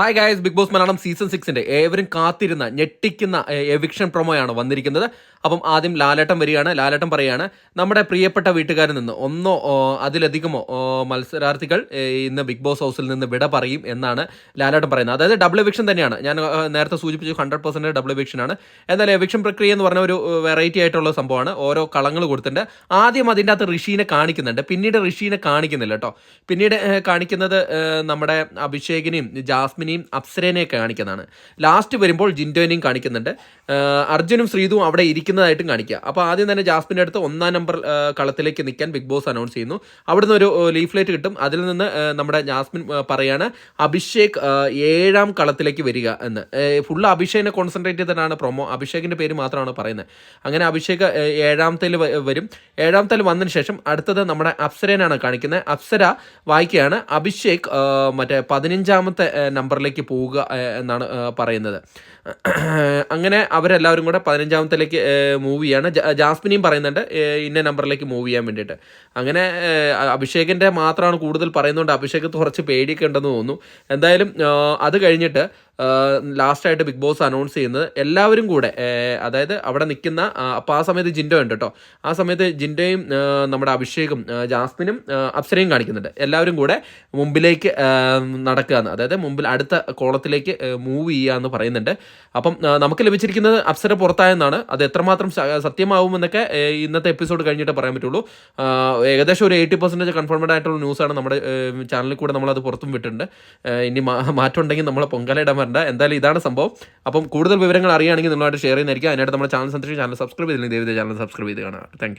Hi guys big boss Malayalam season സിക്സിന്റെ ഏവരും കാത്തിരുന്ന ഞെട്ടിക്കുന്ന എവിക്ഷൻ പ്രൊമോയാണ് വന്നിരിക്കുന്നത്. അപ്പം ആദ്യം ലാലേട്ടൻ വരികയാണ്. ലാലേട്ടൻ പറയുകയാണ് നമ്മുടെ പ്രിയപ്പെട്ട വീട്ടുകാരിൽ നിന്ന് ഒന്നോ അതിലധികമോ മത്സരാർത്ഥികൾ ഇന്ന് ബിഗ് ബോസ് ഹൗസിൽ നിന്ന് വിട പറയും എന്നാണ് ലാലേട്ടൻ പറയുന്നത്. അതായത് ഡബിൾ എവിക്ഷൻ തന്നെയാണ്. ഞാൻ നേരത്തെ സൂചിപ്പിച്ചു ഹൺഡ്രഡ് പെർസെന്റ് ഡബിൾ എവിക്ഷനാണ് എന്നാൽ എവിക്ഷൻ പ്രക്രിയ എന്ന് പറഞ്ഞ ഒരു വെറൈറ്റി ആയിട്ടുള്ള സംഭവമാണ്. ഓരോ കളങ്ങൾ കൊടുത്തിട്ടുണ്ട്. ആദ്യം അതിന്റെ അകത്ത് ഋഷീനെ കാണിക്കുന്നുണ്ട്. പിന്നീട് ഋഷീനെ കാണിക്കുന്നില്ല കേട്ടോ. പിന്നീട് കാണിക്കുന്നത് നമ്മുടെ അഭിഷേകിനെയും ജാസ്മിനെയും അപ്സരേനെയൊക്കെ കാണിക്കുന്നതാണ്. ലാസ്റ്റ് വരുമ്പോൾ ജിൻഡോനെയും കാണിക്കുന്നുണ്ട്. അർജുനും ശ്രീതുവും അവിടെ ഇരിക്കുന്നതായിട്ടും കാണിക്കുക. അപ്പോൾ ആദ്യം തന്നെ ജാസ്മിന്റെ അടുത്ത് ഒന്നാം നമ്പർ കളത്തിലേക്ക് നിൽക്കാൻ ബിഗ് ബോസ് അനൗൺസ് ചെയ്യുന്നു. അവിടുന്ന് ഒരു ലീഫ്ലെറ്റ് കിട്ടും. അതിൽ നിന്ന് നമ്മുടെ ജാസ്മിൻ പറയാണ് അഭിഷേക് ഏഴാം കളത്തിലേക്ക് വരിക എന്ന്. ഫുൾ അഭിഷേകിനെ കോൺസെൻട്രേറ്റ് ചെയ്തിട്ടാണ് പ്രൊമോ അഭിഷേകിന്റെ പേര് മാത്രമാണ് പറയുന്നത്. അങ്ങനെ അഭിഷേക് ഏഴാമത്തെ വരും. ഏഴാമത്തേൽ വന്നതിന് ശേഷം അടുത്തത് നമ്മുടെ അപ്സരേനാണ് കാണിക്കുന്നത്. അപ്സര വായിക്കുകയാണ് അഭിഷേക് മറ്റേ പതിനഞ്ചാമത്തെ ആ, നമ്പറിലേക്ക് പോവുക എന്നാണ് പറയുന്നത്. അങ്ങനെ അവരെല്ലാവരും കൂടെ പതിനഞ്ചാമത്തിലേക്ക് മൂവ് ചെയ്യാണ്. ജാസ്മിനിയും പറയുന്നുണ്ട് ഇന്ന നമ്പറിലേക്ക് മൂവ് ചെയ്യാൻ വേണ്ടിയിട്ട്. അങ്ങനെ അഭിഷേകിന്റെ മാത്രമാണ് കൂടുതൽ പറയുന്നതുകൊണ്ട് അഭിഷേകത്ത് കുറച്ച് പേടിയൊക്കെ ഉണ്ടെന്ന് തോന്നുന്നു. എന്തായാലും അത് കഴിഞ്ഞിട്ട് ലാസ്റ്റായിട്ട് ബിഗ് ബോസ് അനൗൺസ് ചെയ്യുന്നത് എല്ലാവരും കൂടെ അതായത് അവിടെ നിൽക്കുന്ന അപ്പോൾ ആ സമയത്ത് ജിൻഡോ ഉണ്ട് കേട്ടോ. ആ സമയത്ത് ജിൻഡോയും നമ്മുടെ അഭിഷേകും ജാസ്മിനും അപ്സരയും കാണിക്കുന്നുണ്ട്. എല്ലാവരും കൂടെ മുമ്പിലേക്ക് നടക്കുകയെന്ന് അതായത് മുമ്പിൽ അടുത്ത കോളത്തിലേക്ക് മൂവ് എന്ന് പറയുന്നുണ്ട്. അപ്പം നമുക്ക് ലഭിച്ചിരിക്കുന്നത് അപ്സര പുറത്തായെന്നാണ്. അത് എത്രമാത്രം സത്യമാവും സത്യമാവുമെന്നൊക്കെ ഇന്നത്തെ എപ്പിസോഡ് കഴിഞ്ഞിട്ട് പറയാൻ പറ്റുള്ളൂ. ഏകദേശം ഒരു എയ്റ്റി പെർസെന്റേജ് കൺഫേംഡ് ആയിട്ടുള്ള ന്യൂസാണ് നമ്മുടെ ചാനലിൽ കൂടെ നമ്മളത് പുറത്തും വിട്ടിട്ടുണ്ട്. ഇനി മാറ്റം ഉണ്ടെങ്കിൽ നമ്മളെ പൊങ്കാലയിടാൻ വരണ്ട എന്തായാലും ഇതാണ് സംഭവം. അപ്പം കൂടുതൽ വിവരങ്ങൾ അറിയുകയാണെങ്കിൽ നിങ്ങളായിട്ട് ഷെയർ ചെയ്യുന്നതായിരിക്കും. അതിനായിട്ട് നമ്മുടെ ചാനൽ സന്ദർശിച്ച് ചാനൽ സബ്സ്ക്രൈബ് ചെയ്തില്ലെങ്കിൽ ദയവ് ചാനൽ സബ്സ്ക്രൈബ് ചെയ്ത് കാണാം താങ്ക്